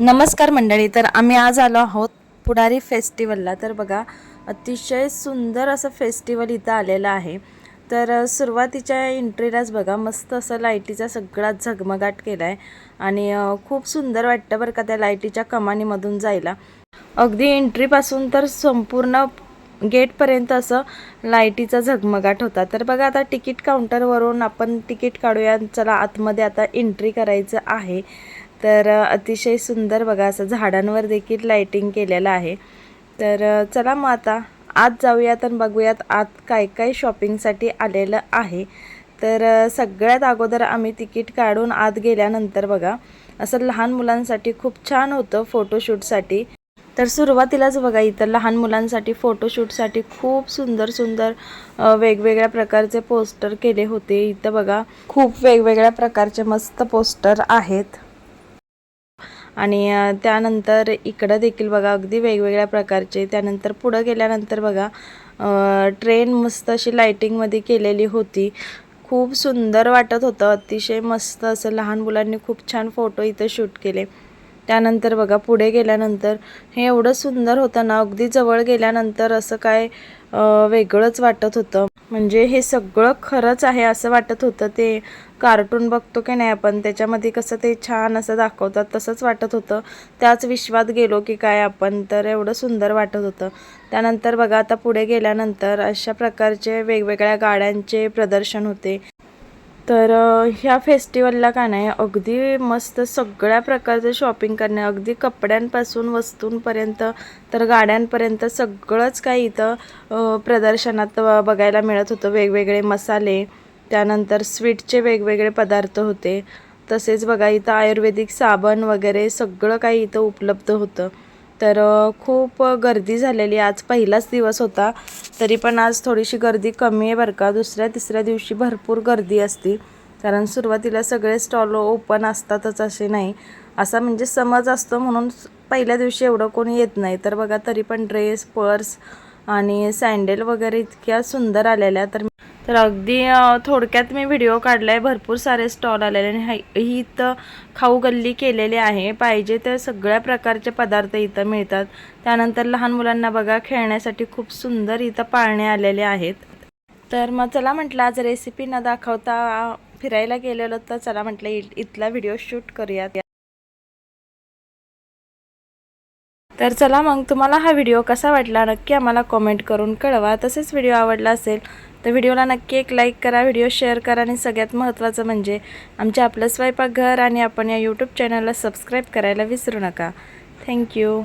नमस्कार मंडळी तर आम्ही आज आलो आहोत पुढारी फेस्टिवलला. तर बघा अतिशय सुंदर असं फेस्टिवल इथं आलेलं आहे. तर सुरुवातीच्या एंट्रीलाच बघा मस्त असं लाईटीचा सगळा झगमगाट केला आहे आणि खूप सुंदर वाटतं बरं का त्या लाईटीच्या कमानीमधून जायला. अगदी एंट्रीपासून तर संपूर्ण गेटपर्यंत असं लाईटीचा झगमगाट होता. तर बघा आता तिकीट काउंटरवरून आपण तिकीट काढूया. चला आतमध्ये आता एंट्री करायचं आहे. तर अतिशय सुंदर बघा असं झाडांवर देखील लाईटिंग केलेलं आहे. तर चला मग आता आत जाऊयात आणि बघूयात आत काय काय शॉपिंगसाठी आलेलं आहे. तर सगळ्यात अगोदर आम्ही तिकीट काढून आत गेल्यानंतर बघा असं लहान मुलांसाठी खूप छान होतं फोटोशूटसाठी तर सुरुवातीलाच बघा इथं लहान मुलांसाठी फोटोशूटसाठी खूप सुंदर सुंदर वेगवेगळ्या प्रकारचे पोस्टर केले होते. इथं बघा खूप वेगवेगळ्या प्रकारचे मस्त पोस्टर आहेत. आणि त्यानंतर इकडं देखील बघा अगदी वेगवेगळ्या प्रकारचे. त्यानंतर पुढं गेल्यानंतर बघा ट्रेन मस्त अशी लाईटिंगमध्ये केलेली होती. खूप सुंदर वाटत होतं. अतिशय मस्त असं लहान मुलांनी खूप छान फोटो इथं शूट केले. त्यानंतर बघा पुढे गेल्यानंतर हे एवढं सुंदर होतं ना अगदी जवळ गेल्यानंतर असं काय वेगळंच वाटत होतं. म्हणजे हे सगळं खरंच आहे असं वाटत होतं. ते कार्टून बघतो की नाही आपण त्याच्यामध्ये कसं ते छान असं दाखवतात तसंच वाटत होतं. त्याच विश्वात गेलो की काय आपण तर एवढं सुंदर वाटत होतं. त्यानंतर बघा आता पुढे गेल्यानंतर अशा प्रकारचे वेगवेगळ्या गाड्यांचे प्रदर्शन होते. तर ह्या फेस्टिवलला का नाही अगदी मस्त सगळ्या प्रकारचं शॉपिंग करणे अगदी कपड्यांपासून वस्तूंपर्यंत तर गाड्यांपर्यंत सगळंच काही इथं प्रदर्शनात बघायला मिळत होतं. वेगवेगळे मसाले त्यानंतर स्वीटचे वेगवेगळे पदार्थ होते. तसेच बघा इथं आयुर्वेदिक साबण वगैरे सगळं काही इथं उपलब्ध होतं. तर खूप गर्दी झालेली. आज पहिलाच दिवस होता. तरी पण आज थोडीशी गर्दी कमी आहे बरं का. दुसऱ्या तिसऱ्या दिवशी भरपूर गर्दी असते. कारण सुरुवातीला सगळे स्टॉल ओपन असतातच असे नाही. असा म्हणजे समज असतो म्हणून पहिल्या दिवशी एवढं कोणी येत नाही. तर बघा तरी पण ड्रेस पर्स आणि सँडेल वगैरे इतक्या सुंदर आलेल्या तर तर अगदी थोडक्यात मी व्हिडिओ काढलाय. भरपूर सारे स्टॉल आलेले आणि ही इथं खाऊ गल्ली केलेली आहे. पाहिजे तर सगळ्या प्रकारचे पदार्थ इथं मिळतात. त्यानंतर लहान मुलांना बघा खेळण्यासाठी खूप सुंदर इथं पाळणे आलेले आहेत. तर मग चला म्हटलं आज रेसिपी न दाखवता फिरायला गेलेलो तर चला म्हटलं इ- इथला व्हिडिओ शूट करूयात. तर चला मग तुम्हाला हा व्हिडिओ कसा वाटला नक्की आम्हाला कॉमेंट करून कळवा. तसेच व्हिडिओ आवडला असेल तर व्हिडिओला नक्की एक लाईक करा व्हिडिओ शेअर करा आणि सगळ्यात महत्त्वाचं म्हणजे आमच्या आपलं स्वयंपाकघर आणि आपण या यूट्यूब चॅनलला सबस्क्राईब करायला विसरू नका. थँक्यू